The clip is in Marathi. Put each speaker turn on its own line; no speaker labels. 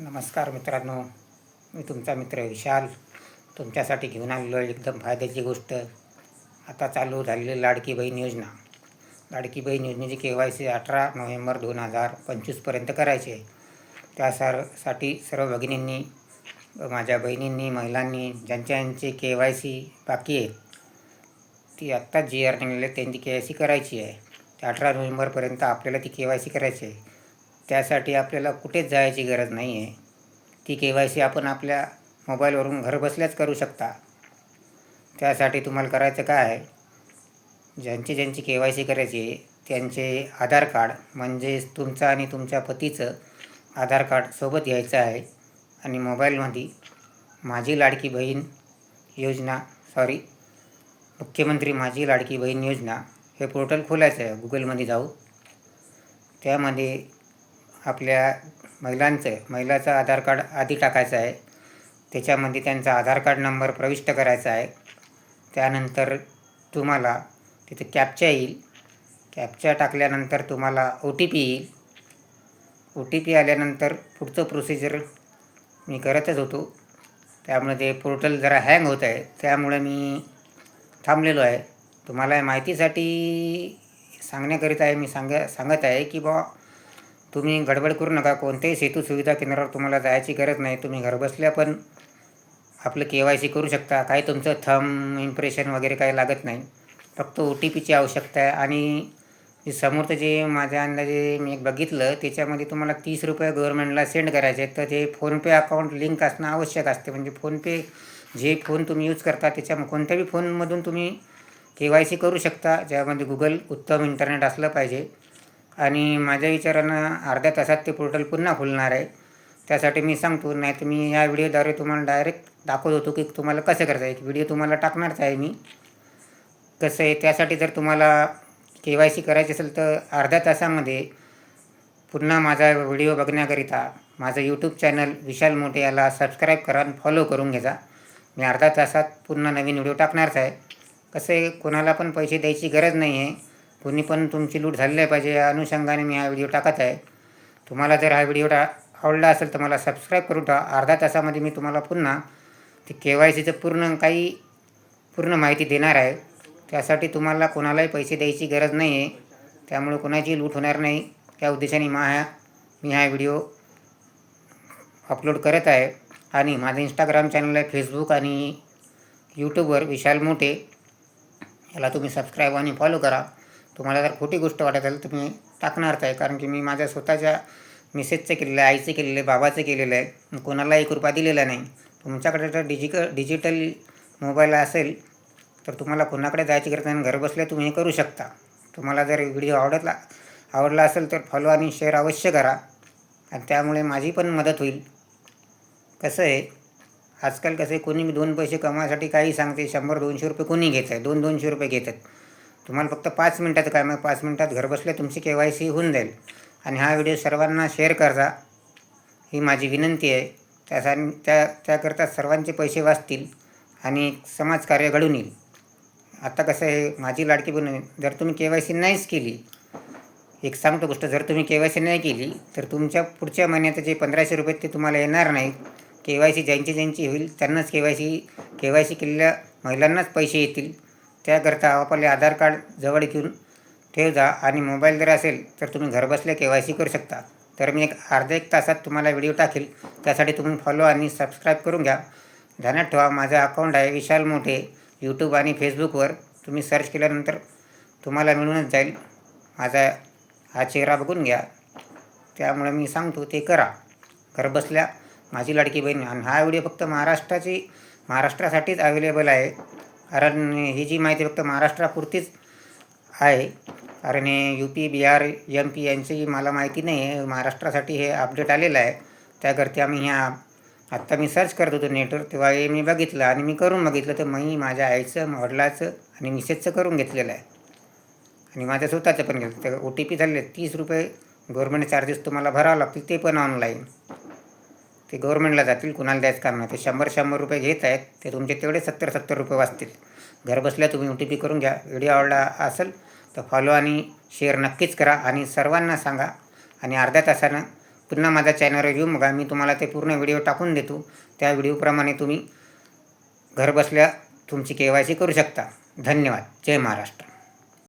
नमस्कार मित्रांनो. मी तुमचा मित्र विशाल. तुमच्यासाठी घेऊन आलेलो आहे एकदम फायद्याची गोष्ट. आता चालू झालेली लाडकी बहीण योजना. लाडकी बहीण योजनेची के वाय सी अठरा नोव्हेंबर दोन हजार पंचवीसपर्यंत करायची आहे. त्यासाठी सर्व भगिनींनी माझ्या बहिणींनी महिलांनी ज्यांच्या यांची के वाय सी बाकी आहे ती आत्ताच जी आर निघाले त्यांची के वाय सी करायची आहे. ते अठरा नोव्हेंबरपर्यंत आपल्याला ती के वाय सी करायची आहे. त्यासाठी आपल्याला कुठेच जायची गरज नाही आहे ती के वाय सी आपण आपल्या मोबाईलवरून घरबसल्याच करू शकता. त्यासाठी तुम्हाला करायचं काय आहे? ज्यांची ज्यांची के वाय सी करायची आहे त्यांचे आधार कार्ड म्हणजेच तुमचं आणि तुमच्या पतीचं आधार कार्ड सोबत घ्यायचं आहे आणि मोबाईलमध्ये माझी लाडकी बहीण योजना सॉरी मुख्यमंत्री माझी लाडकी बहीण योजना हे पोर्टल खोलायचं आहे. गुगलमध्ये जाऊ. त्यामध्ये आपल्या महिलांचं महिलाचं आधार कार्ड आधी टाकायचं आहे. त्याच्यामध्ये त्यांचा आधार कार्ड नंबर प्रविष्ट करायचा आहे. त्यानंतर तुम्हाला तिथे कॅप्चा येईल. कॅप्चा टाकल्यानंतर तुम्हाला ओ टी पी येईल. ओ टी पी आल्यानंतर पुढचं प्रोसिजर मी करतच होतो. त्यामुळे ते पोर्टल जरा हँग होत आहे. त्यामुळे मी थांबलेलो आहे. तुम्हाला माहितीसाठी सांगण्याकरिता आहे मी सांग सांगत आहे की बा तुम्ही गडबड करू नका. कोणत्याही सेतू सुविधा केंद्रावर तुम्हाला जायची गरज नाही. तुम्ही घरबसल्या पण आपलं के वाय सी करू शकता. काही तुमचं थम इम्प्रेशन वगैरे काही लागत नाही. फक्त ओ टी पीची आवश्यकता आहे. आणि समोरचं जे माझ्या अंदाजे मी एक बघितलं त्याच्यामध्ये तुम्हाला तीस रुपये गव्हर्नमेंटला सेंड करायचे तर ते फोनपे अकाउंट लिंक असणं आवश्यक असते. म्हणजे फोनपे जे फोन तुम्ही यूज करता त्याच्या कोणत्याही फोनमधून तुम्ही के वाय सी करू शकता. ज्यामध्ये गुगल उत्तम इंटरनेट असलं पाहिजे. आणि माझ्या विचारानं अर्ध्या तासात ते पोर्टल पुन्हा खुलणार आहे. त्यासाठी मी सांगतो नाही तर मी या व्हिडिओद्वारे तुम्हाला डायरेक्ट दाखवत होतो की तुम्हाला कसं करायचं आहे एक व्हिडिओ तुम्हाला टाकणारच आहे मी. कसं आहे त्यासाठी जर तुम्हाला के वाय सी करायची असेल तर अर्ध्या तासामध्ये पुन्हा माझा व्हिडिओ बघण्याकरिता माझं यूट्यूब चॅनल विशाल मोठे याला सबस्क्राईब करा आणि फॉलो करून घ्या. मी अर्ध्या तासात पुन्हा नवीन व्हिडिओ टाकणारच आहे. कसं आहे कोणाला पण पैसे द्यायची गरज नाही आहे कोणी पण तुमची लूट झालेली पाहिजे. या अनुषंगाने मी हा व्हिडिओ टाकत आहे. तुम्हाला जर हा व्हिडिओ टा आवडला असेल तर मला सबस्क्राईब करून ठेवा. अर्धा तासामध्ये मी तुम्हाला पुन्हा ते के वाय सीचं पूर्ण काही पूर्ण माहिती देणार आहे. त्यासाठी तुम्हाला कोणालाही पैसे द्यायची गरज नाही आहे त्यामुळे कोणाची लूट होणार नाही. त्या उद्देशाने मा ह्या मी हा व्हिडिओ अपलोड करत आहे. आणि माझं इंस्टाग्राम चॅनल आहे फेसबुक आणि यूट्यूबवर विशाल मोठे. याला तुम्ही सबस्क्राईब आणि फॉलो करा. तुम्हाला जर खोटी गोष्ट वाटत असेल तर मी टाकणारच आहे कारण की मी माझ्या स्वतःच्या मिसेसचं केलेलं आहे आईचं केलेलं आहे बाबाचं केलेलं आहे. कोणाला एक रुपया दिलेला नाही. तुमच्याकडे जर डिजिक डिजिटल मोबाईल असेल तर तुम्हाला कोणाकडे जायची गरज नाही घरबसल्या तुम्ही हे करू शकता. तुम्हाला जर व्हिडिओ आवडला आवडला असेल तर फॉलो आणि शेअर अवश्य करा. आणि त्यामुळे माझी पण मदत होईल. कसं आहे? आजकाल कसं आहे? कोणी दोन पैसे कमवायसाठी काही सांगते शंभर दोनशे रुपये कोणी घेत आहे? दोन दोनशे रुपये घेतात तुम्हाला फक्त पाच मिनटाचं काम आहे पाच मिनटात घरबसल्या तुमची के वाय सी होऊन जाईल. आणि हा व्हिडिओ सर्वांना शेअर करा ही माझी विनंती आहे. त्यासाठी त्या त्याकरता सर्वांचे पैसे वाचतील आणि समाजकार्य घडून येईल. आता कसं आहे माझी लाडकी बनवून जर तुम्ही के वाय सी नाहीच केली एक सांगतो गोष्ट जर तुम्ही के वाय सी नाही केली तर तुमच्या पुढच्या महिन्यात जे पंधराशे रुपये ते तुम्हाला येणार नाही के वाय सी ज्यांची ज्यांची होईल त्यांनाच K Y C K Y C केलेल्या महिलांनाच पैसे येतील. त्याकरता आपले आधार कार्ड जवळ घेऊन ठेव जा आणि मोबाईल जर असेल तर तुम्ही घरबसल्या के वाय सी करू शकता. तर मी एक अर्ध्या एक तासात तुम्हाला व्हिडिओ टाकेल. त्यासाठी तुम्ही फॉलो आणि सबस्क्राईब करून घ्या. ध्यानात ठेवा माझं अकाउंट आहे विशाल मोठे. यूट्यूब आणि फेसबुकवर तुम्ही सर्च केल्यानंतर तुम्हाला मिळूनच जाईल. माझा हा चेहरा बघून घ्या. त्यामुळे मी सांगतो ते करा. घरबसल्या माझी लाडकी बहीण. आणि हा व्हिडिओ फक्त महाराष्ट्राची महाराष्ट्रासाठीच अवेलेबल आहे. कारण ही जी माहिती फक्त महाराष्ट्रापुरतीच आहे कारण हे U P Bihar M P यांची मला माहिती नाही आहे. महाराष्ट्रासाठी हे अपडेट आलेलं आहे. त्याकरता आम्ही ह्या आत्ता मी सर्च करत होतो नेटवर तेव्हा हे मी बघितलं आणि मी करून बघितलं. तर मी माझ्या आईचं वडिलाचं आणि मिसेसचं करून घेतलेलं आहे. आणि माझ्या स्वतःचं पण घेतलं. तर ओ टी पी झाले तीस रुपये. गव्हर्मेंट चार्जेस तुम्हाला भरावं लागतील ते पण ऑनलाईन ते गव्हर्मेंटला जातील कुणाला द्यायचं काम नाही. ते शंभर शंभर रुपये घेत आहेत ते तुमचे तेवढे सत्तर सत्तर रुपये वाचतील. घरबसल्या तुम्ही ओ टी पी करून घ्या. व्हिडिओ आवडला असेल तर फॉलो आणि शेअर नक्कीच करा आणि सर्वांना सांगा. आणि अर्ध्या तासानं पुन्हा माझ्या चॅनलवर येऊ बघा. मी तुम्हाला ते पूर्ण व्हिडिओ टाकून देतो. त्या व्हिडिओप्रमाणे तुम्ही घरबसल्या तुमची के वाय सी करू शकता. धन्यवाद. जय महाराष्ट्र.